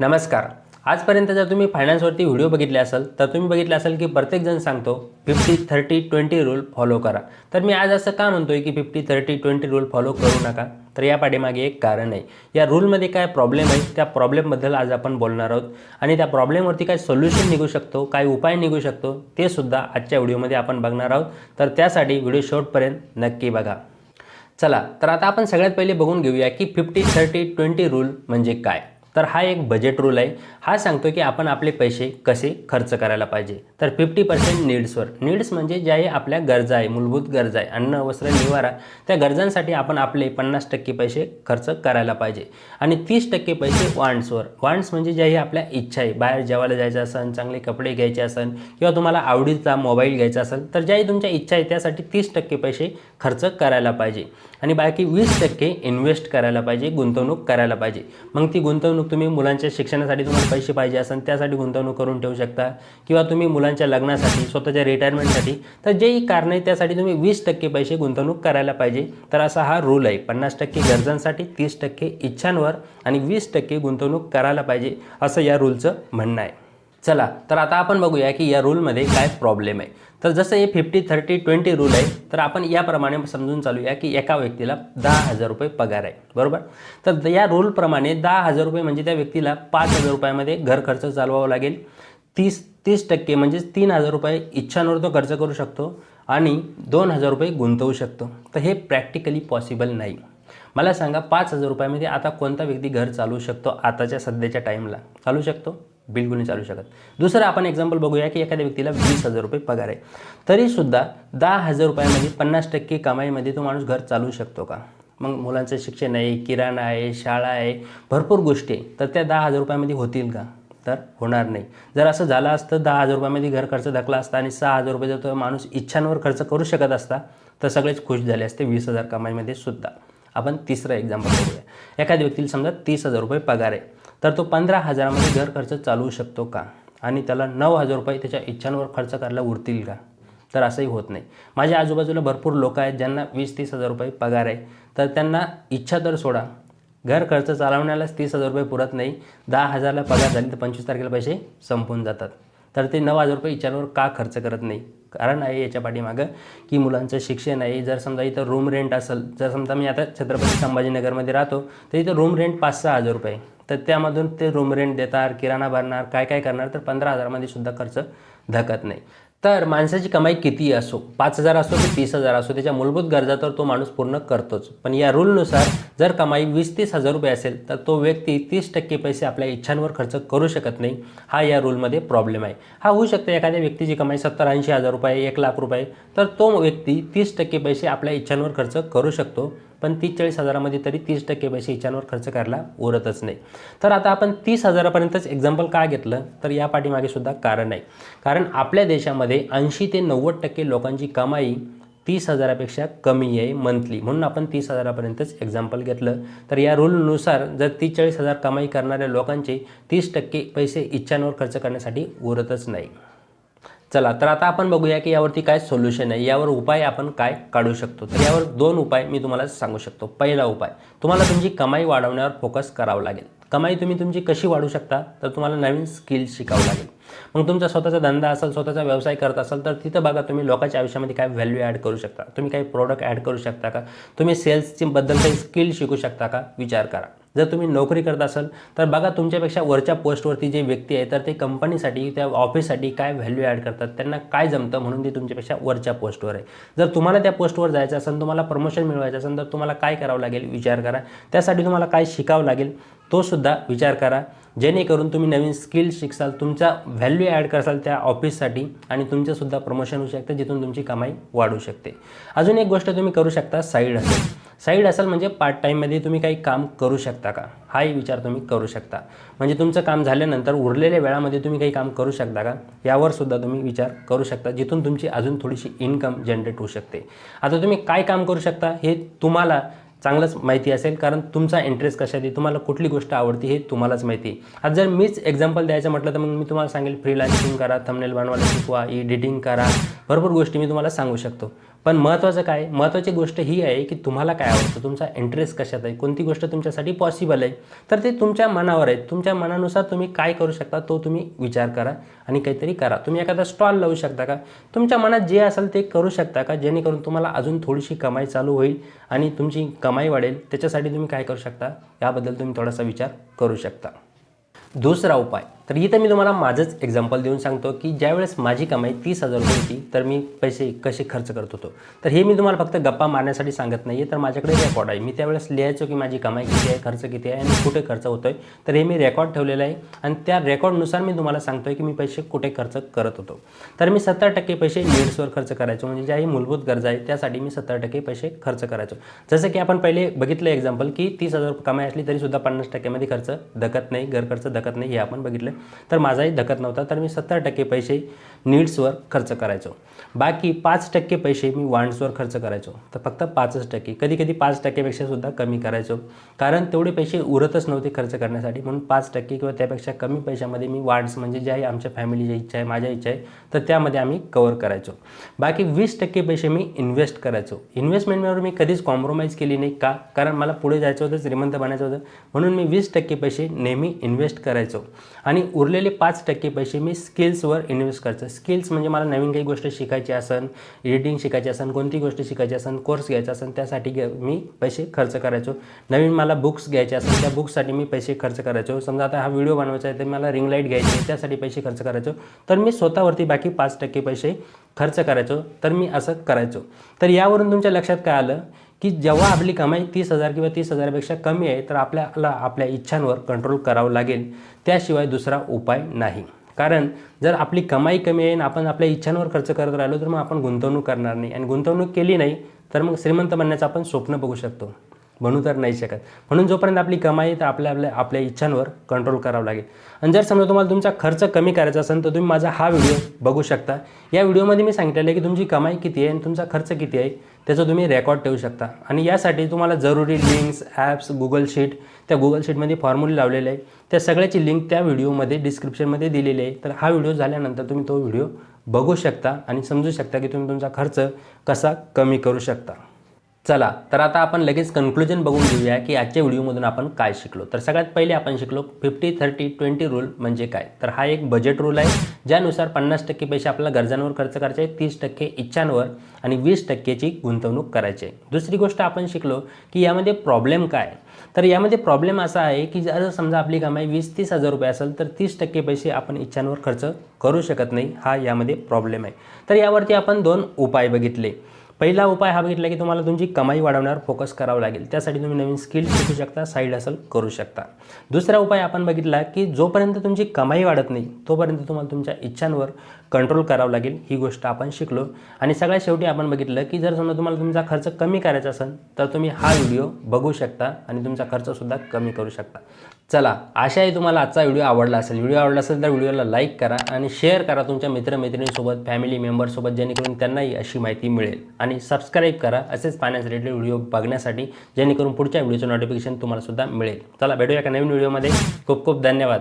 नमस्कार. आजपर्यंत जर तुम्ही फायनान्सवरती व्हिडिओ बघितले असाल तर तुम्ही बघितले असेल की प्रत्येकजण सांगतो fifty thirty twenty rule follow करा. तर मी आज असं का म्हणतोय की fifty thirty twenty rule follow करू नका? तर या पाठीमागे एक कारण आहे. या रूलमध्ये काय प्रॉब्लेम आहे त्या प्रॉब्लेमबद्दल आज आपण बोलणार आहोत. आणि त्या प्रॉब्लेमवरती काय सोल्युशन निघू शकतो काय उपाय निघू शकतो ते सुद्धा आजच्या व्हिडिओमध्ये आपण बघणार आहोत. तर त्यासाठी व्हिडिओ शेवटपर्यंत नक्की बघा. चला तर आता आपण सगळ्यात पहिले बघून घेऊया की फिफ्टी थर्टी ट्वेंटी रूल म्हणजे काय? तर हा एक बजेट रूल आहे. हा सांगतो की आपण आपले पैसे कसे खर्च करायला पाहिजे. तर फिफ्टी पर्सेंट नीड्सवर नीड्स म्हणजे ज्याही आपल्या गरजा आहे मूलभूत गरजा आहे अन्न वस्त्र निवारा त्या गरजांसाठी आपण आपले पन्नास टक्के पैसे खर्च करायला पाहिजे. आणि तीस टक्के पैसे वांड्सवर वांड्स म्हणजे ज्याही आपल्या इच्छा आहे. बाहेर जेवायला जायचं असेल चांगले कपडे घ्यायचे असेल किंवा तुम्हाला आवडीचा मोबाईल घ्यायचा असेल तर ज्याही तुमच्या इच्छा आहे त्यासाठी तीस टक्के पैसे खर्च करायला पाहिजे. आणि बाकी वीस टक्के इन्व्हेस्ट करायला पाहिजे गुंतवणूक करायला पाहिजे. मग ती गुंतवणूक तुम्ही मुलांच्या शिक्षणासाठी तुम्हाला पैसे पाहिजे असेल त्यासाठी गुंतवणूक करून ठेवू शकता. किंवा तुम्ही मुलांच्या लग्नासाठी स्वतःच्या रिटायरमेंटसाठी तर जेही कारण आहे त्यासाठी तुम्ही वीस टक्के पैसे गुंतवणूक करायला पाहिजे. तर असा हा रूल आहे. पन्नास टक्के गरजांसाठी तीस टक्के इच्छांवर आणि वीस टक्के गुंतवणूक करायला पाहिजे असं या रूलचं म्हणणं आहे. चला तर आता आपण बघूया की या रूलमध्ये काय प्रॉब्लेम आहे. तर जसं हे फिफ्टी थर्टी ट्वेंटी रूल आहे तर आपण याप्रमाणे समजून चालूया की एका व्यक्तीला दहा हजार रुपये पगार आहे बरोबर? तर या रूलप्रमाणे दहा हजार रुपये म्हणजे त्या व्यक्तीला पाच हजार रुपयामध्ये घर खर्च चालवावा लागेल. तीस तीस टक्के म्हणजेच तीन हजार रुपये इच्छांवर तो खर्च करू शकतो आणि दोन हजार रुपये गुंतवू शकतो. तर हे प्रॅक्टिकली पॉसिबल नाही. मला सांगा पाच हजार रुपयामध्ये आता कोणता व्यक्ती घर चालवू शकतो आताच्या सध्याच्या टाईमला चालू शकतो? बिलकुल नाही चालू शकत. दुसरं आपण एक्झाम्पल बघूया की एखाद्या व्यक्तीला वीस हजार रुपये पगार आहे. तरीसुद्धा दहा हजार रुपयामध्ये पन्नास टक्के कमाईमध्ये तो माणूस घर चालवू शकतो का? मग मुलांचं शिक्षण आहे किराणा आहे शाळा आहे भरपूर गोष्टी आहे. तर त्या दहा हजार रुपयामध्ये होतील का? तर होणार नाही. जर असं झालं असतं दहा हजार रुपयामध्ये घर खर्च धकला असता आणि सहा हजार रुपये जर तो माणूस इच्छांवर खर्च करू शकत असता तर सगळेच खुश झाले असते वीस हजार कमाईमध्ये सुद्धा. आपण तिसरं एक्झाम्पल बघूया. एखाद्या व्यक्तीला समजा तीस हजार रुपये पगार आहे तर तो पंधरा हजारामध्ये घर खर्च चालवू शकतो का? आणि त्याला नऊ हजार रुपये त्याच्या इच्छांवर खर्च करायला उरतील का? तर असंही होत नाही. माझ्या आजूबाजूला भरपूर लोक आहेत ज्यांना वीस तीस हजार रुपये पगार आहे. तर त्यांना इच्छा तर सोडा. घर खर्च चालवण्यालाच तीस हजार रुपये पुरत नाही. दहा हजारला पगार झाली तर पंचवीस तारखेला पैसे संपून जातात. तर ते नऊ हजार रुपये इच्छांवर का खर्च करत नाही? कारण आहे याच्या पाठीमागं की मुलांचं शिक्षण आहे. जर समजा इथं रूम रेंट असेल जर समजा मी आता छत्रपती संभाजीनगरमध्ये राहतो तर इथं रूम रेंट पाच सहा हजार रुपये. तर त्यामधून ते रूम रेंट देणार किराणा भरणार काय काय करणार तर पंधरा हजारामध्ये सुद्धा खर्च धकत नाही. तर माणसाची कमाई किती असो पाच हजार असो की तीस हजार असो त्याच्या मूलभूत गरजा तर तो माणूस पूर्ण करतोच. पण या रूलनुसार जर कमाई वीस तीस हजार रुपये असेल तर तो व्यक्ती तीस टक्के पैसे आपल्या इच्छांवर खर्च करू शकत नाही. हा या रूलमध्ये प्रॉब्लेम आहे. हा होऊ शकतो एखाद्या व्यक्तीची कमाई सत्तर ऐंशी हजार रुपये एक लाख रुपये तर तो व्यक्ती तीस टक्के पैसे आपल्या इच्छांवर खर्च करू शकतो. पण तीस चाळीस हजारामध्ये तरी तीस टक्के पैसे इच्छांवर खर्च करायला उरतच नाही. तर आता आपण तीस हजारापर्यंतच एक्झाम्पल का घेतलं? तर या पाठीमागे सुद्धा कारण आहे कारण आपल्या देशामध्ये ऐंशी ते नव्वद टक्के लोकांची कमाई तीस हजारापेक्षा कमी आहे मंथली म्हणून आपण तीस हजारापर्यंतच एक्झाम्पल घेतलं. तर या रूलनुसार जर तीस चाळीस हजार कमाई करणाऱ्या लोकांचे तीस टक्के पैसे इच्छांवर खर्च करण्यासाठी उरतच नाही. चला तर आता आपण बघूया की यावरती काय सोल्युशन आहे यावर उपाय आपण काय काढू शकतो. तर यावर दोन उपाय मी तुम्हाला सांगू शकतो. पहिला उपाय तुम्हाला तुमची कमाई वाढवण्यावर फोकस करावं लागेल. कमाई तुम्ही तुमची कशी वाढवू शकता तर तुम्हाला नवीन स्किल शिकावं लागेल. मग तुमचा स्वतःचा धंदा असेल स्वतःचा व्यवसाय करत असाल तर तिथं बघा तुम्ही लोकांच्या आयुष्यामध्ये काय व्हॅल्यू ॲड करू शकता. तुम्ही काही प्रोडक्ट ॲड करू शकता का? तुम्ही सेल्सची बद्दल काही स्किल शिकू शकता का? विचार करा. जर तुम्ही नोकरी करत असाल तर बघा तुमच्यापेक्षा वरच्या पोस्टवरती जे व्यक्ती आहे तर ते कंपनीसाठी त्या ऑफिससाठी काय व्हॅल्यू ॲड करतात त्यांना काय जमतं म्हणून ते तुमच्यापेक्षा वरच्या पोस्टवर आहे. जर तुम्हाला त्या पोस्टवर जायचं असेल तुम्हाला प्रमोशन मिळवायचं असेल तर तुम्हाला काय करावं लागेल? विचार करा. त्यासाठी तुम्हाला काय शिकावं लागेल? तो सुद्धा विचार करा. जेणेकरून तुम्ही नवीन स्किल शिकसाल तुमचा व्हॅल्यू ॲड करसाल त्या ऑफिससाठी आणि तुमचंसुद्धा प्रमोशन होऊ शकतं जिथून तुमची कमाई वाढू शकते. अजून एक गोष्ट तुम्ही करू शकता साईड असेल साईड असेल म्हणजे पार्ट टाईममध्ये तुम्ही काही काम करू शकता का? हाही विचार तुम्ही करू शकता. म्हणजे तुमचं काम झाल्यानंतर उरलेल्या वेळामध्ये तुम्ही काही काम करू शकता का? यावर सुद्धा तुम्ही विचार करू शकता जिथून तुमची अजून थोडीशी इन्कम जनरेट होऊ शकते. आता तुम्ही काय काम करू शकता हे तुम्हाला चांगलंच माहिती असेल कारण तुमचा इंटरेस्ट कशात आहे? तुम्हाला कुठली गोष्ट आवडते हे तुम्हालाच माहिती आहे. आता जर मीच एक्झाम्पल द्यायचं म्हटलं तर मग मी तुम्हाला सांगेल फ्रीलान्सिंग करा थंबनेल बनवायला शिकवा एडिटिंग करा भरपूर गोष्टी मी तुम्हाला सांगू शकतो. पण महत्त्वाचं काय? महत्त्वाची गोष्ट ही आहे की तुम्हाला काय आवडतं? तुमचा इंटरेस्ट कशात आहे? कोणती गोष्ट तुमच्यासाठी पॉसिबल आहे? तर ते तुमच्या मनावर आहे. तुमच्या मनानुसार तुम्ही काय करू शकता तो तुम्ही विचार करा आणि काहीतरी करा. तुम्ही एखादा स्टॉल लावू शकता का? तुमच्या मनात जे असेल ते करू शकता का? जेणेकरून तुम्हाला अजून थोडीशी कमाई चालू होईल आणि तुमची कमाई वाढेल. त्याच्यासाठी तुम्ही काय करू शकता? याबद्दल तुम्ही थोडासा विचार करू शकता. दुसरा उपाय. तर इथं मी तुम्हाला माझंच एक्झाम्पल देऊन सांगतो की ज्यावेळेस माझी कमाई तीस हजार रुपये होती तर मी पैसे कसे खर्च करत होतो. तर हे मी तुम्हाला फक्त गप्पा मारण्यासाठी सांगत नाही आहे तर माझ्याकडे रेकॉर्ड आहे. मी त्यावेळेस लिहायचो की माझी कमाई किती आहे खर्च किती आहे आणि कुठे खर्च होतो आहे तर हे मी रेकॉर्ड ठेवलेलं आहे आणि त्या रेकॉर्डनुसार मी तुम्हाला सांगतो आहे की मी पैसे कुठे खर्च करत होतो. तर मी सत्तर टक्के पैसे नीड्सवर खर्च करायचो म्हणजे ज्याही मूलभूत गरजा आहे त्यासाठी मी सत्तर टक्के पैसे खर्च करायचो. जसं की आपण पहिले बघितलं एक्झाम्पल की तीस हजार कमाई असली तरीसुद्धा पन्नास टक्क्यामध्ये खर्च दकत नाही घर खर्च धकत नाही हे आपण बघितलं. तर माझाही धकत नव्हता तर मी सत्तर टक्के पैसे नीड्सवर खर्च करायचो. बाकी पाच टक्के पैसे मी वांड्सवर खर्च करायचो. तर फक्त पाचच टक्के कधी कधी पाच टक्केपेक्षा सुद्धा कमी करायचो. कारण तेवढे पैसे उरतच नव्हते खर्च करण्यासाठी म्हणून पाच टक्के किंवा त्यापेक्षा कमी पैशामध्ये मी वांड्स म्हणजे जे आहे आमच्या फॅमिलीची इच्छा आहे माझ्या इच्छा आहे तर त्यामध्ये आम्ही कवर करायचो. बाकी वीस टक्के पैसे मी इन्व्हेस्ट करायचो. इन्व्हेस्टमेंटवर मी कधीच कॉम्प्रोमाइज केली नाही का? कारण मला पुढे जायचं होतं श्रीमंत बनायचं होतं. म्हणून मी वीस टक्के पैसे नेहमी इन्व्हेस्ट करायचो. करायचो. आणि उरलेले पाच टक्के पैसे मी स्किल्सवर इन्व्हेस्ट करायचो. स्किल्स म्हणजे मला नवीन काही गोष्ट शिकायची असन एडिटिंग शिकायची असन कोणती गोष्ट शिकायची असन कोर्स घ्यायचा असन त्यासाठी मी पैसे खर्च करायचो. नवीन मला बुक्स घ्यायचे असेल त्या बुक्ससाठी मी पैसे खर्च करायचो. समजा आता हा व्हिडिओ बनवायचा आहे तर मला रिंग लाइट घ्यायची आहे त्यासाठी पैसे खर्च करायचो. तर मी स्वतःवरती बाकी पाच टक्के पैसे खर्च करायचो. तर मी असं करायचो. तर यावरून तुमच्या लक्षात काय आलं? की जेव्हा आपली कमाई तीस हजार किंवा तीस हजारापेक्षा कमी आहे तर आपल्याला आपल्या इच्छांवर कंट्रोल करावं लागेल. त्याशिवाय दुसरा उपाय नाही. कारण जर आपली कमाई कमी आहे आणि आपण आपल्या इच्छांवर खर्च करत राहिलो तर मग आपण गुंतवणूक करणार नाही. आणि गुंतवणूक केली नाही तर मग श्रीमंत बनण्याचं आपण स्वप्न बघू शकतो. बनू तर नाही शकत. म्हणून जोपर्यंत आपली कमाई तर आपल्या आपल्या आपल्या इच्छांवर कंट्रोल करावं लागेल. आणि जर समजा तुम्हाला तुमचा खर्च कमी करायचा असेल तर तुम्ही माझा हा व्हिडिओ बघू शकता. या व्हिडिओमध्ये मी सांगितलेलं आहे की तुमची कमाई किती आहे आणि तुमचा खर्च किती आहे त्याचं तुम्ही रेकॉर्ड ठेवू शकता. आणि यासाठी तुम्हाला जरुरी लिंक्स ॲप्स गुगल शीट त्या गुगल शीटमध्ये फॉर्म्युले लावलेले आहे. त्या सगळ्याची लिंक त्या व्हिडिओमध्ये डिस्क्रिप्शनमध्ये दिलेली आहे. तर हा व्हिडिओ झाल्यानंतर तुम्ही तो व्हिडिओ बघू शकता आणि समजू शकता की तुम्ही तुमचा खर्च कसा कमी करू शकता. चला तर आता आपण लगेच कन्क्लुजन बघून घेऊया की आजच्या व्हिडिओमधून आपण काय शिकलो. तर सगळ्यात पहिले आपण शिकलो फिफ्टी थर्टी ट्वेंटी रूल म्हणजे काय? तर हा एक बजेट रूल आहे ज्यानुसार पन्नास टक्के पैसे आपल्याला गरजांवर खर्च करायचे आहे तीस टक्के इच्छांवर आणि वीस टक्केची गुंतवणूक करायची आहे. दुसरी गोष्ट आपण शिकलो की यामध्ये प्रॉब्लेम काय? तर यामध्ये प्रॉब्लेम असा आहे की जर समजा आपली कमाई वीस तीस हजार रुपये असेल तर तीस टक्के पैसे आपण इच्छांवर खर्च करू शकत नाही. हा यामध्ये प्रॉब्लेम आहे. तर यावरती आपण दोन उपाय बघितले. पहिला उपाय हा बघितला की तुम्हाला तुमची कमाई वाढवण्यावर फोकस करावं लागेल. त्यासाठी तुम्ही नवीन स्किल शिकू शकता साईड असेल करू शकता. दुसरा उपाय आपण बघितला की जोपर्यंत तुमची कमाई वाढत नाही तोपर्यंत तुम्हाला तुमच्या इच्छांवर कंट्रोल करावं लागेल. ही गोष्ट आपण शिकलो. आणि सगळ्यात शेवटी आपण बघितलं की जर समजा तुम्हाला तुमचा खर्च कमी करायचा असेल तर तुम्ही हा व्हिडिओ बघू शकता आणि तुमचा खर्चसुद्धा कमी करू शकता. चला आशा आहे तुम्हाला आजचा व्हिडिओ आवडला असेल. व्हिडिओ आवडला असेल तर व्हिडिओला लाईक करा आणि शेअर करा तुमच्या मित्रमैत्रिणींसोबत फॅमिली मेंबरसोबत जेणेकरून त्यांनाही अशी माहिती मिळेल. आणि सबस्क्राईब करा असेच फायनान्स रिलेटेड व्हिडिओ बघण्यासाठी जेणेकरून पुढच्या व्हिडिओचं नोटिफिकेशन तुम्हाला सुद्धा मिळेल. चला भेटूया एका नवीन व्हिडिओमध्ये. खूप खूप धन्यवाद.